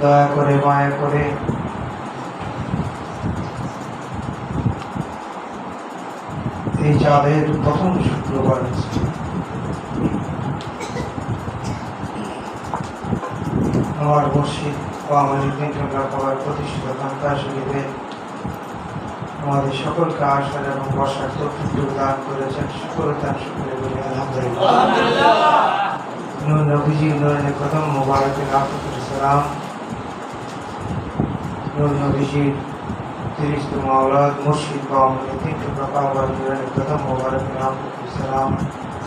দয়া করে, মায়া করে। এই চাঁদের প্রথম শুক্রবার আমার মসজিদ ও আমাদের কেন্দ্র খাবার প্রতিষ্ঠিত কান্তা শরীফে আমাদের সকলকে আসার এবং বসার তৌফিক দান করেছেন। সকল তার শুক্রে বলে, আলহামদুলিল্লাহ। নূর নবীজি নূরের প্রথম মোবারকের আফিকুল সালাম নূর নবীজির তিরিশতম আওলাদ মুর্শিদ বা আমাদের তিন টুকরা কাবার নূরের প্রথম মোবারকের আফিকুল সালাম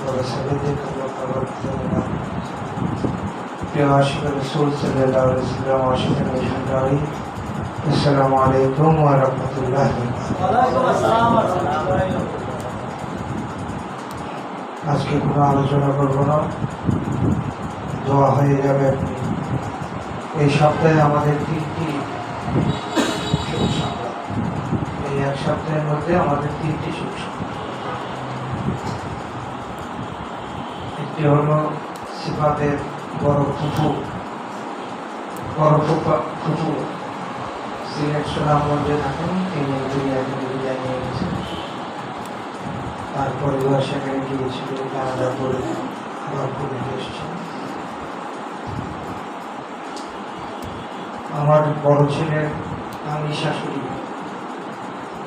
ওরা সাবেদের আজকে কোনো আলোচনা করব না। দোয়া হয়ে যাবে। এই সপ্তাহে আমাদের তিনটি এই এক সপ্তাহের মধ্যে আমাদের তিনটি একটি হলো সিফাতের বড় ফুফু। বড় ফুফা ফুফু। সিলেট সুনামগঞ্জে থাকেন, তিনি তার পরিবার সেখানে গিয়েছিল কানাডা করে আবার করে এসেছেন আমার বড় ছেলের আমি শাশুড়ি,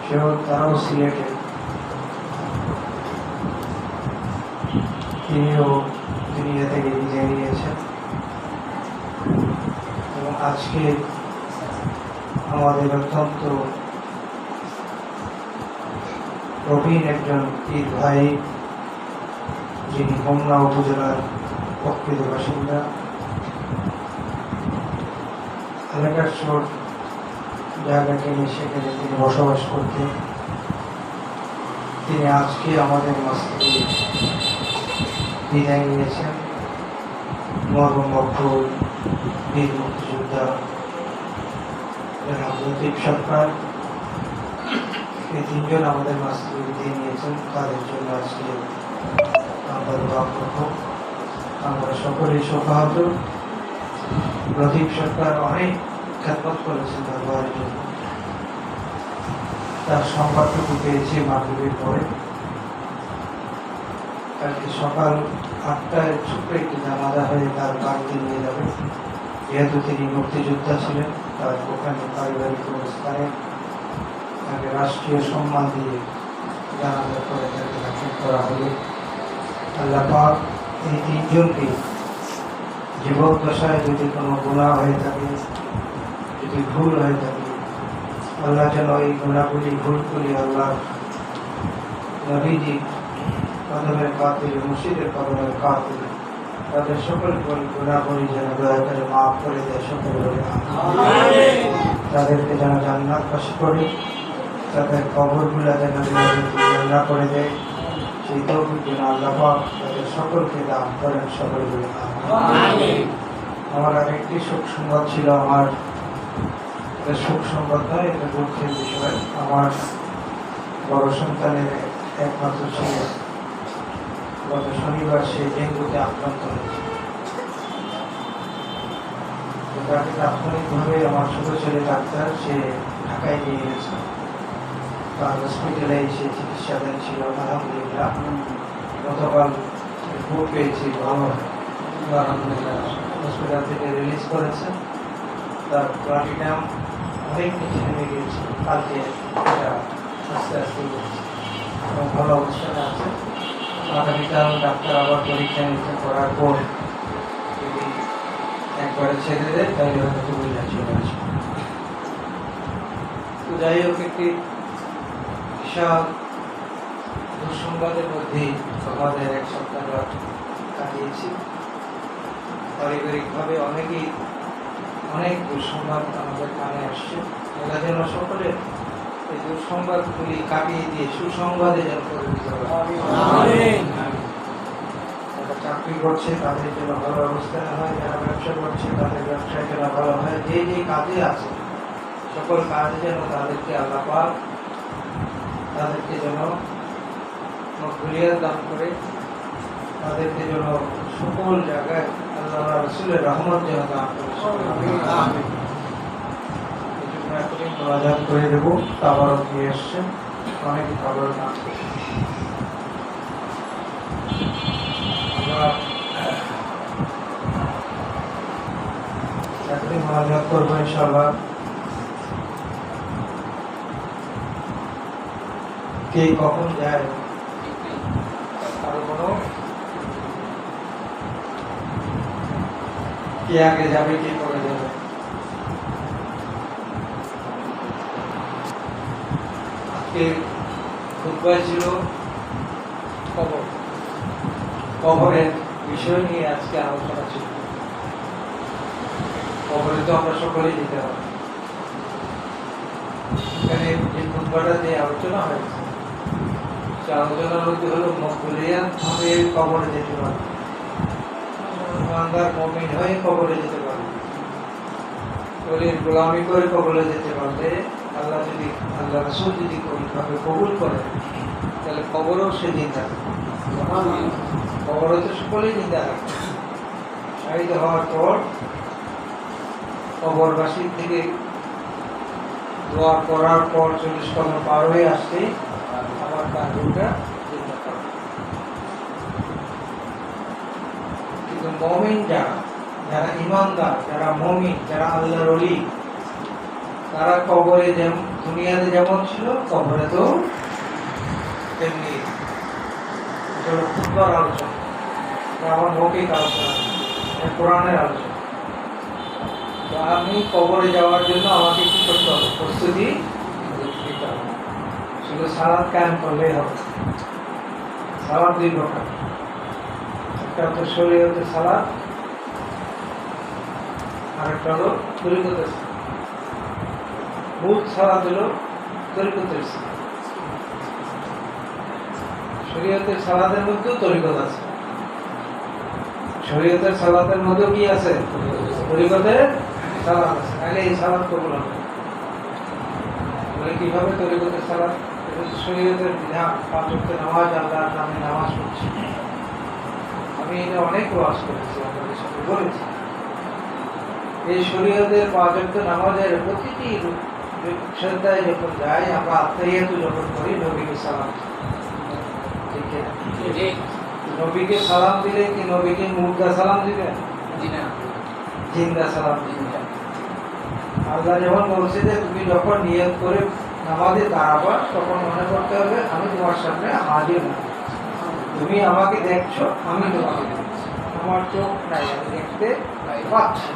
সেও তারাও সিলেটে। তিনিও দুনিয়া থেকে বিদায় নিয়েছেন। এবং আজকে আমাদের অত্যন্ত প্রবীণ একজন পীর ভাই, যিনি হোমনা উপজেলার প্রকৃত বাসিন্দা। এলাকার চোর জায়গা কিনে সেখানে তিনি বসবাস করতেন। তিনি আজকে আমাদের মস্তিকে বিদায় নিয়েছেন। মর্মমক্ষর বীর মুক্তিযোদ্ধা জনাব সরকার। এই তিনজন আমাদের মাছ দিয়ে নিয়েছেন। তাদের জন্য আজকে আমরা দোয়া শোকাহত লতিফ সরকার অনেক খ্যাতমত করেছেন তার দোয়ার জন্য। তার সংবাদটুকু পেয়েছি মাগরীবের পরে। কালকে সকাল আটটায় ছোট্ট একটি জানাজা হয়ে তার বাড়িতে নিয়ে যাবে। যেহেতু তিনি মুক্তিযোদ্ধা ছিলেন, তার ওখানে পারিবারিক অবস্থানে তাকে রাষ্ট্রীয় সম্মান দিয়ে জানাজা করে তাকে দাখিল করা হবে আল্লাহ পাক এই তিনজনকে দশায় যদি কোনো গুণা হয়ে থাকে যদি ভুল হয়ে থাকে আল্লাহ যেন এই গুণাগুলি ভুলগুলি আল্লাহ নবীজি কদমের কাতিল মুর্শিদের কদমের কাতিল তাদের সকল গুণাগুলি যেন দয়া করে মাফ করে দেয় সকল তাদেরকে যেন জান্নাত পাশ করে। তাদের কবরগুলো যেন জান্না করে দেয় সেই তৌফিক যেন আল্লাহ তাদের সকলকে দান করেন সকল বলে আমিন। আমার আরেকটি শোক সংবাদ ছিল আমার। শোক সংবাদ নয় এটা দুঃখের বিষয়। আমার বড় সন্তানের একমাত্র ছেলে গত শনিবার সে ডেঙ্গুতে আক্রান্ত হয়েছে। তাকে তাৎক্ষণিকভাবে আমার ছোট ছেলে ডাক্তার সে ঢাকায় নিয়ে গেছে। হসপিটালে এসে চিকিৎসাধীন ছিল আলহামদুলিল্লাহ গতকাল রিপোর্ট পেয়েছি ভালো আলহামদুলিল্লাহ হসপিটাল থেকে রিলিজ করেছে তার প্লাটিনাম অনেক নিচে নেমে গিয়েছে কালকে এটা আস্তে আস্তে এবং ভালো অবস্থানে আছে আগামীকাল ডাক্তার আবার পরীক্ষা নিরীক্ষা করার পর যদি একবারে ছেড়ে দেয় তাহলে হয়তো কুমিল্লা চলে আসবে যাই হোক, একটি বিশাল দুঃসংবাদের মধ্যেই আমাদের এক সপ্তাহ কাটিয়েছি। পারিবারিকভাবে অনেকেই অনেক দুঃসংবাদ আমাদের কানে আসছে। এরা যেন সকলে এই দুঃসংবাদগুলি কাটিয়ে দিয়ে সুসংবাদে যেন পরিণত যারা চাকরি করছে তাদের জন্য ভালো অবস্থানে হয়। যারা ব্যবসা করছে তাদের ব্যবসায় যেন ভালো হয়। যে যে কাজে আছে সকল কাজে যেন তাদেরকে আল্লাহ পাক তাদেরকে যেন মকবুলিয়াত দান করে তাদেরকে যেন সকল জায়গায় আল্লাহ রসুল রাসূলের রহমত যেন দান করে। করে দেবো তাবারক দিয়ে এসছেন অনেকে করছে আমরা এখনই মোনাজাত করব ইনশাআল্লাহ। কে কখন যায়? কারও কোনো কে আগে যাবে, কে পরে যাবে? আজকে খুতবায় ছিল কবর কবরের বিষয় নিয়ে আজকে আলোচনা ছিল। কবরে তো আমরা সকলেই যেতে হবে এখানে যে খুতবাটা যে আলোচনা হয়েছে মধ্যে হলো মকবুলিয়াত ভাবে কবরে যেতে পারে ইমানদার হয়ে কবরে যেতে পারে ওলির গোলামি করে কবরে যেতে পারলে আল্লাহ যদি, আল্লাহ রসুল যদি কোনোভাবে কবুল করে, তাহলে কবরও সে জিন্দা কবরও তো সকলেই জিন্দা থাকে শাহিদ হওয়ার পর কবরবাসীর থেকে দোয়া করার পর চল্লিশ কদম পার হয়ে আসতে কিন্তু মমিন যারা ইমানদার, যারা মমিন, যারা আল্লাহর অলি তারা কবরে যেমন দুনিয়াতে যেমন ছিল, কবরে তো তেমনি। হলো আলোচনা। আমার মৌখিক আলোচনা। কোরআনের আলোচনা। তো আমি কবরে যাওয়ার জন্য আমাকে কি করতে হবে? প্রস্তুতি শুধু সালাদ কায়েম করলেই হবে। সালাদ দুই প্রকার। একটা হচ্ছে শরীয়তে সালাদ। আর একটা হলো তরিকতের সালাদ। মূল সালাদ হলো তরিকতের সালাদ। শরীয়তের সালাদের মধ্যেও তরিকত আছে। শরীয়তের সালাদের মধ্যেও কি আছে? তরিকতের সালাদ আছে। আগে এই সালাদ কবুল হবে। কীভাবে তরিকতের সালাদ? হচ্ছে শরীয়তের বিধান পাঁচ নামাজ আল্লাহর নামে নামাজ পড়ছি। আমি এটা অনেক ওয়াজ করেছি আপনাদের সাথে বলেছি। এই শরীয়তের পাঁচ নামাজের প্রতিটি শ্রদ্ধায় যখন যাই আমরা আত্মাইয়াতু যখন করি নবীকে সালাম ঠিক আছে? নবীকে সালাম দিলে কি নবীকে মুর্দা সালাম দিবেন জিন্দা সালাম দিবেন আল্লাহ যখন যে তুমি যখন নিয়ত করে নামাজে দাঁড়াবা তখন মনে করতে হবে, আমি তোমার সামনে হাজির না। তুমি আমাকে দেখছ, আমি তোমাকে দেখছি। আমার চোখ নাই, আমি দেখতে পাচ্ছি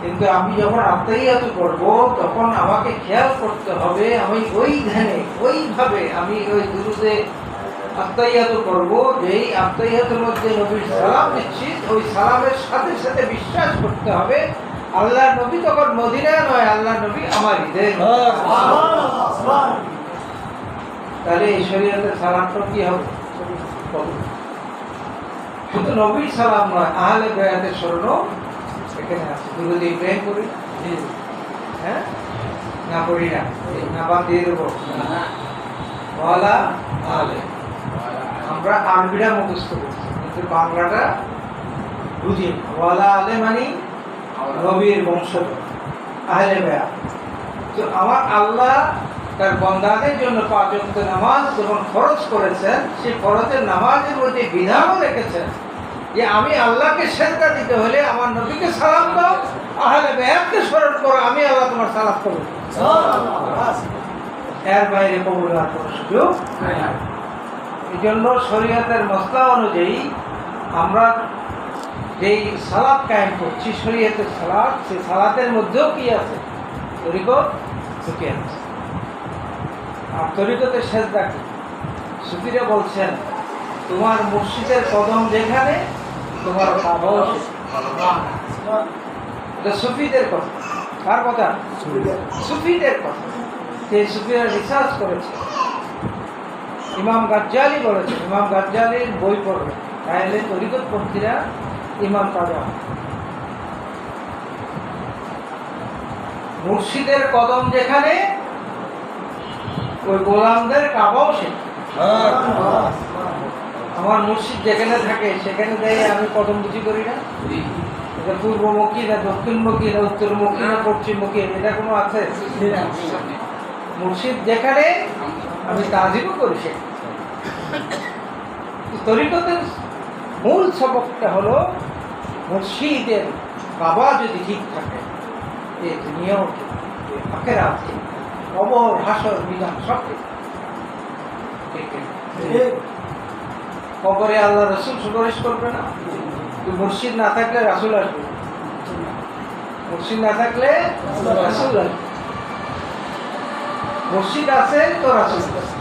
কিন্তু আমি যখন আত্মাইয়াত করব, তখন আমাকে খেয়াল করতে হবে, আমি ওই ধ্যানে ওইভাবে আমি ওই গুরুতে আত্মাইয়াত করব, যেই আত্মাইয়াতের মধ্যে নবীর সালাম দিচ্ছি ওই সালামের সাথে সাথে বিশ্বাস করতে হবে আল্লাহ নবী তখন মদিনা নয় আল্লাহ নবী আমার হৃদয়ে তাহলে এই শরীয়তের সালামটা কি হবে। শুধু নবীর সালাম নয় আহলে বেয়াতের স্মরণ এখানে আছে। দুরুদ ইব্রাহিম করি? হ্যাঁ? না করি না। না বাদ দিয়ে দেবো। ওয়ালা আহলে আমরা আরবিটা মুখস্থ করছি কিন্তু বাংলাটা বুঝি। ওয়ালা আলে মানে নবীর বংশধর। আহলে বেয়া তো আমার আল্লাহ তার বন্দাদের জন্য পাঁচ নামাজ যখন খরচ করেছেন সেই খরচের নামাজের মধ্যে বিধানও রেখেছেন যে আমি আল্লাহকে সেজদা দিতে হলে আমার নবীকে সালাম দাও, আহলে বেয়াতকে স্মরণ করো, আমি আল্লাহ তোমার সালাম করব। এর বাইরে কবুল আর কোনো সুযোগ এই জন্য শরীয়তের মশলা অনুযায়ী আমরা যেই সালাদ কায়েম করছি শরীয়তের সালাদ সেই সালাতের মধ্যেও কি আছে? তরিকত ঢুকে আছে। আর শেষ দেখি সুফিরা বলছেন তোমার মুর্শিদের কদম যেখানে তোমার এটা সুফিদের কথা। কার কথা? সুফিদের। কথা। সেই সুফিরা রিসার্চ করেছে? ইমাম গাজ্জালি বলেছেন ইমাম গাজ্জালির বই পড়বে। তাহলে তরিকতপন্থীরা ইমাম পাবে মুর্শিদের কদম যেখানে, ওই গোলামদের কাবাও সেখানে। আমার মুর্শিদ যেখানে থাকে, সেখানে যাই, আমি কদম বুঝি করি না। এটা পূর্বমুখী না দক্ষিণমুখী না উত্তরমুখী না পশ্চিমমুখী, এটা কোনো আছে? মুর্শিদ যেখানে, আমি তাজিমও করি সে তরিকতের মূল সবকটা হলো মুর্শিদের বাবা যদি ঠিক থাকে এ দুনিয়াও ঠিক এ আখেরা ঠিক কবর হাসর বিধান সব ঠিক। কবরে আল্লাহ রসুল সুপারিশ করবে না? তো মুর্শিদ না থাকলে রাসুল আসবে। মুর্শিদ না থাকলে রাসুল আসবে। মুর্শিদ আছে তো রাসুল আছে।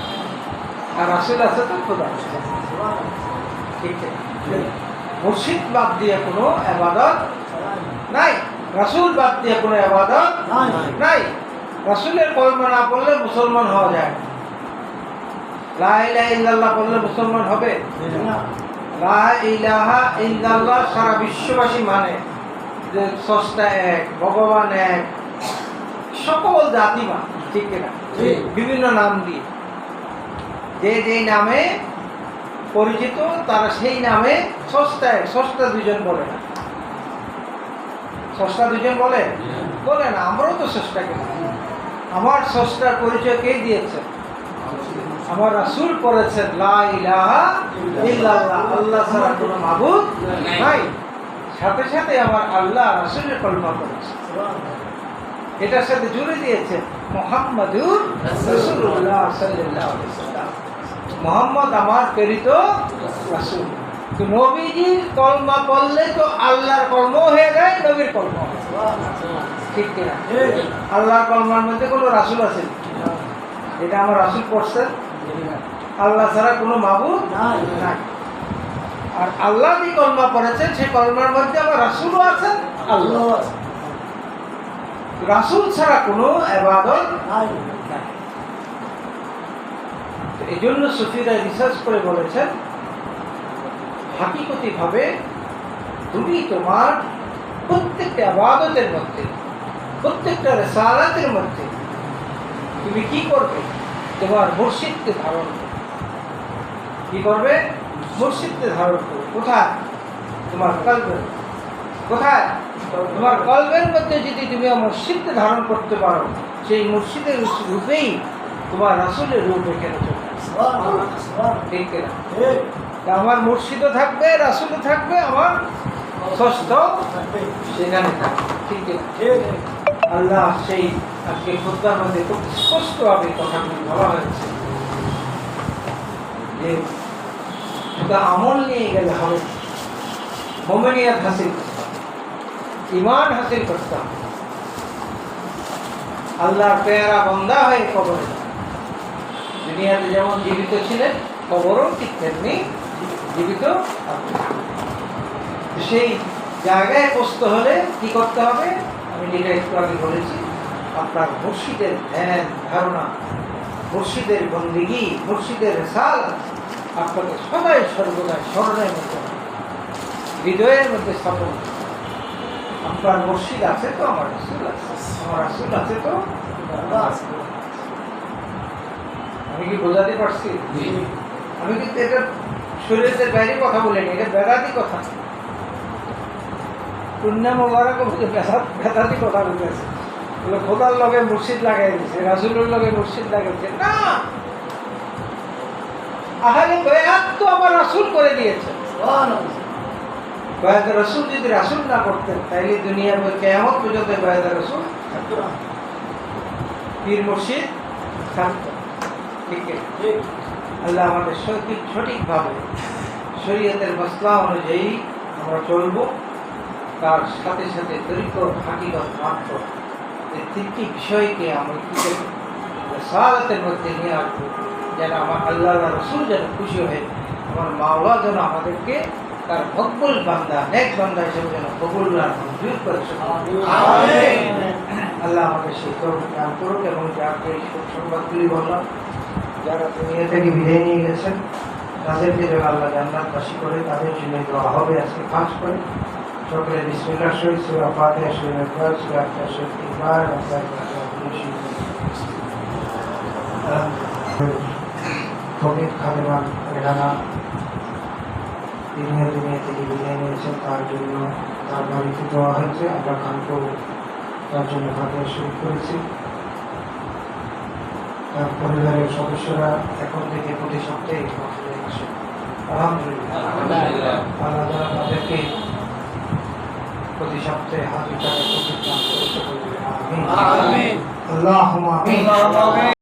আর রাসুল আছে তো খোদা। আছে। ঠিক আছে মুর্শিদ বাদ দিয়ে কোনো আবাদত নাই। রাসুল বাদ দিয়ে কোনো আবাদত নাই। রাসুলের কলমা না পড়লে মুসলমান হওয়া যায় না। ইল্লাল্লাহ বললে মুসলমান হবে? ইলাহা ইল্লাল্লাহ সারা বিশ্ববাসী মানে যে স্রষ্টা এক ভগবান এক সকল জাতি মানে ঠিক কিনা? ঠিক। বিভিন্ন নাম দিয়ে। যে যেই নামে পরিচিত, তারা সেই নামে এক স্রষ্টা দুজন বলে না। স্রষ্টা দুজন বলে? বলে না, আমরাও তো স্রষ্টাকে মানি। আমার স্রষ্টার পরিচয় কে দিয়েছে? আমার রাসূল ইল্লাল্লাহ। আল্লাহ ছাড়া কোনো মাবুদ নাই। সাথে সাথে আমার আল্লাহ রাসূলের কলমা করেছে। এটার সাথে জুড়ে দিয়েছে মোহাম্মদুর আলাইহি সাল্লাম মোহাম্মদ আমার প্রেরিত নবীজির কলমা পড়লে তো আল্লাহর কর্ম হয়ে যায়, নবীর কর্ম। ঠিক কিনা? আল্লাহর কলমার মধ্যে কোনো রাসুল আছে? এটা আমার রাসূল পড়ছেন। আল্লাহ ছাড়া কোনো মাবুদ নাই। আর আল্লাহ যে কলমা পড়েছেন, সেই কলমার মধ্যে আমার রাসূলও আছেন আল্লাহ রাসূল ছাড়া কোনো আবাদত নাই। এই জন্য সুফিরা রিসার্চ করে বলেছেন, হাকিকতিভাবে তুমি তোমার প্রত্যেকটা আবাদতের মধ্যে, প্রত্যেকটা রেসালাতের মধ্যে তুমি কি করবে? তোমার মুর্শিদকে ধারণ করবে কি করবে? মুর্শিদকে ধারণ করবে কোথায়? তোমার কলবের কোথায়? তোমার কলবের মধ্যে যদি তুমি মুর্শিদকে ধারণ করতে পারো, সেই মুর্শিদের রূপেই তোমার রাসুলের রূপ এখানে চলে ঠিক আমার মুর্শিদও থাকবে রাসুলও থাকবে আমার ষষ্ঠ সেখানে থাকবে ঠিক আল্লাহ সেই আজকে খুদ্ার মধ্যে খুব স্পষ্টভাবে কথাগুলি বলা হয়েছে। যে শুধু আমল নিয়ে গেলে হবে। মোমেনিয়াত হাসিল করতে। ইমান হাসিল করতে হবে। আল্লাহর পেয়ারা বন্দা হয়ে কবরে। দুনিয়াতে যেমন জীবিত ছিলেন, কবরও ঠিক তেমনি জীবিত। সেই জায়গায় বসতে হলে কি করতে হবে আমি যেটা একটু আগে বলেছি, আপনার মুর্শিদের ধ্যান, ধারণা, মুর্শিদের বন্দিগি, মুর্শিদের সাল আপনাকে সদাই সর্বদাই স্মরণের মধ্যে। হৃদয়ের মধ্যে স্থাপন আপনার মুর্শিদ আছে তো আমার রাসূল আছে আমার রাসূল আছে তো। আমি কি বোঝাতে পারছি? আমি কিন্তু এটা শরীরের বাইরে কথা বলিনি এটা কথা। পুণ্যা মোবারক কথা বলতেছে। খোদার লগে মুর্শিদ লাগাই দিছে রাসুলের লগে মুর্শিদ লাগাইছে না! আহারে বয়াত তো আমার রাসুল করে দিয়েছে। বয়াত রসুল যদি রাসুল না করতেন তাইলে দুনিয়ার কেমন পর্যন্ত বয়াত রসুল পীর মুর্শিদ থাকতো। আছে আল্লাহ আমাদের সঠিক সঠিকভাবে শরীয়তের মশলা অনুযায়ী আমরা চলব তার সাথে সাথে তরিক হাকিগত মাত্র এই তিনটি বিষয়কে আমরা কি করব সালাতের মধ্যে নিয়ে আসব যেন আমার আল্লাহ রসুল যেন খুশি হয়ে আমার মাওলা যেন আমাদেরকে তার মকবুল বান্দা নেক বান্দা হিসেবে যেন কবুল আর মঞ্জুর করে আল্লাহ আমাদের সেই তৌফিক দান করুক এবং যাকে সংবাদগুলি বললাম যারা দুনিয়া থেকে বিদায় নিয়ে গেছেন, তাদেরকে যেন আল্লাহ জান্নাতবাসী করে, তাদের জন্য দোয়া হবে আজকে পাঁচ করে। সকলে বিসমিল্লাহ শহীদ সুরা ফাতিহা, সুরা ফকির খাদেমান রেহানা দিনে দিনে থেকে বিদায় নিয়েছেন, তার জন্য তার বাড়িতে দেওয়া হয়েছে। আমরা খানপুর তার জন্য খাদ্য শুরু করেছি। পরিবারের সদস্যরা এখন থেকে প্রতি সপ্তাহে মসজিদে আসে। আলহামদুলিল্লাহ। আল্লাহ আমাদেরকে তাদেরকে প্রতি সপ্তাহে হাজির আল্লাহ আমিন। আল্লাহুম্মা আমিন।